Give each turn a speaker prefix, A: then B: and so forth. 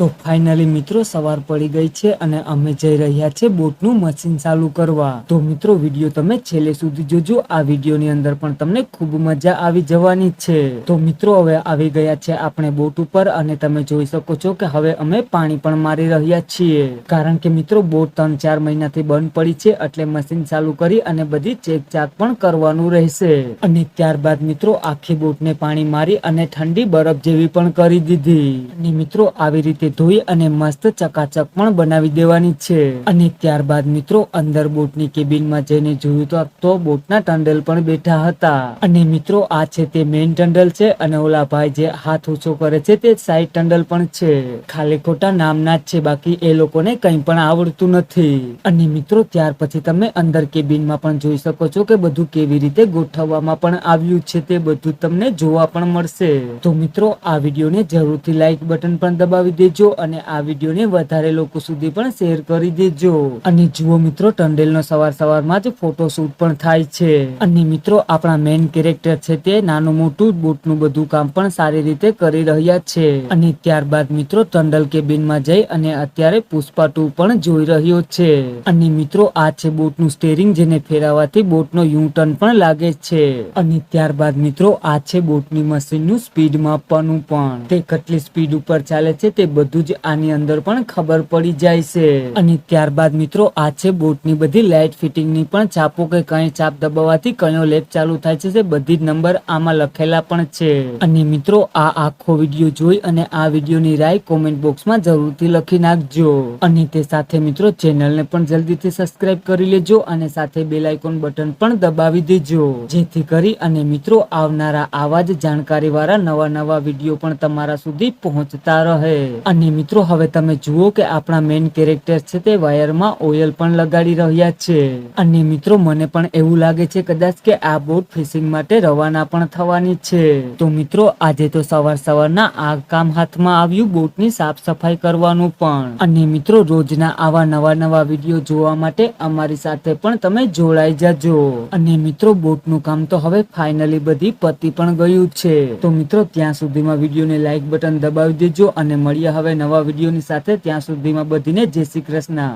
A: તો ફાઇનલી મિત્રો સવાર પડી ગઈ છે અને અમે જઈ રહ્યા છે બોટનું મશીન ચાલુ કરવા. તો મિત્રો વીડિયો તમે છેલ્લે સુધી જોજો. આ વિડીયોની અંદર પણ તમને ખૂબ મજા આવી જવાની છે. તો મિત્રો હવે આવી ગયા છે આપણે બોટ ઉપર અને તમે જોઈ શકો છો કે હવે અમે પાણી પણ મારી રહ્યા છીએ. કારણ કે મિત્રો બોટ ત્રણ ચાર મહિનાથી બંધ પડી છે એટલે મશીન ચાલુ કરી અને બધી ચેક ચાક પણ કરવાનું રહેશે. અને ત્યારબાદ મિત્રો આખી બોટને પાણી મારી અને ઠંડી બરફ જેવી પણ કરી દીધી. અને મિત્રો આવી રીતે ધોઈ અને મસ્ત ચકાચક પણ બનાવી દેવાની છે. અને ત્યારબાદ મિત્રો, અંદર બોટની કેબિનમાં જઈને જોયું તો તો બોટના ટંડલ પણ બેઠા હતા. અને મિત્રો, આ છે તે મેઇન ટંડલ છે અને ઓલા ભાઈ જે હાથ ઊંચો કરે છે તે સાઈડ ટંડલ પણ છે. ખાલી ખોટા નામના જ છે, બાકી એ લોકોને કંઈ પણ આવડતું નથી. અને મિત્રો, ત્યાર પછી તમે અંદર કેબિનમાં પણ જોઈ શકો છો કે બધું કેવી રીતે ગોઠવવામાં પણ આવ્યું છે તે બધું તમને જોવા પણ મળશે. તો મિત્રો, આ વિડીયોને જરૂરથી લાઈક બટન પણ દબાવી દેજો. અને આ વિડીયોને વધારે લોકો સુધી પણ શેર કરી દેજો. અને જુઓ મિત્રો, ટંડેલનો સવાર સવારમાં જ ફોટોશૂટ પણ થાય છે. અને મિત્રો, આપણા મેઇન કેરેક્ટર છે તે નાનું મોટું બોટનું બધું કામ પણ સારી રીતે કરી રહ્યા છે. અને ત્યારબાદ મિત્રો, ટંડલ કેબિનમાં જઈ અને અત્યારે પુષ્પા ટુ પણ જોઈ રહ્યો છે. અને મિત્રો, આ છે બોટનું સ્ટેરિંગ જેને ફેરવવાથી બોટનો યુ ટર્ન પણ લાગે છે. અને ત્યારબાદ મિત્રો, આ છે બોટની મશીનનું સ્પીડ માપવાનું પણ. તે કેટલી સ્પીડ ઉપર ચાલે છે તે બધું જ આની અંદર પણ ખબર પડી જાય છે. અને ત્યારબાદ મિત્રો, આ છે બોટની બધી લાઇટ ફિટિંગની પણ ચાપો કે કઈ ચાપ દબાવવાથી કયો લેપ ચાલુ થાય છે બધી જ નંબર આમાં લખેલા પણ છે. અને મિત્રો, આ આખો વીડિયો જોઈ અને આ વિડીયોની રાય કોમેન્ટ બોક્સમાં જરૂરથી લખી નાખજો. અને તે સાથે મિત્રો, ચેનલને પણ જલ્દીથી સબસ્ક્રાઇબ કરી લેજો અને સાથે બેલ આઇકોન બટન પણ દબાવી દેજો. જેથી કરી અને મિત્રો, આવનારા આવા જ જાણકારી વાળા નવા નવા વીડિયો પણ તમારા સુધી પહોંચતા રહે. અને મિત્રો, હવે તમે જુઓ કે આપણા મેઇન કેરેક્ટર છે તે વાયરમાં ઓઇલ પણ લગાડી રહ્યા છે. અને મિત્રો, મને પણ એવું લાગે છે કદાચ કે આ બોટ ફિશિંગ માટે રવાના પણ થવાની છે. તો મિત્રો, આજે તો સવાર સવારના આ કામ હાથમાં આવ્યું બોટની સાફ સફાઈ કરવાનું પણ. અને મિત્રો, રોજના આવા નવા નવા વીડિયો જોવા માટે અમારી સાથે પણ તમે જોડાઈ જાજો. અને મિત્રો, બોટનું કામ તો હવે ફાઇનલી બધી પતી પણ ગયું છે. તો મિત્રો, ત્યાં સુધીમાં વિડીયોને લાઈક બટન દબાવી દેજો અને મળીએ હવે નવા વિડીયોની સાથે ત્યાં સુધીમાં બધીને જય શ્રી કૃષ્ણ.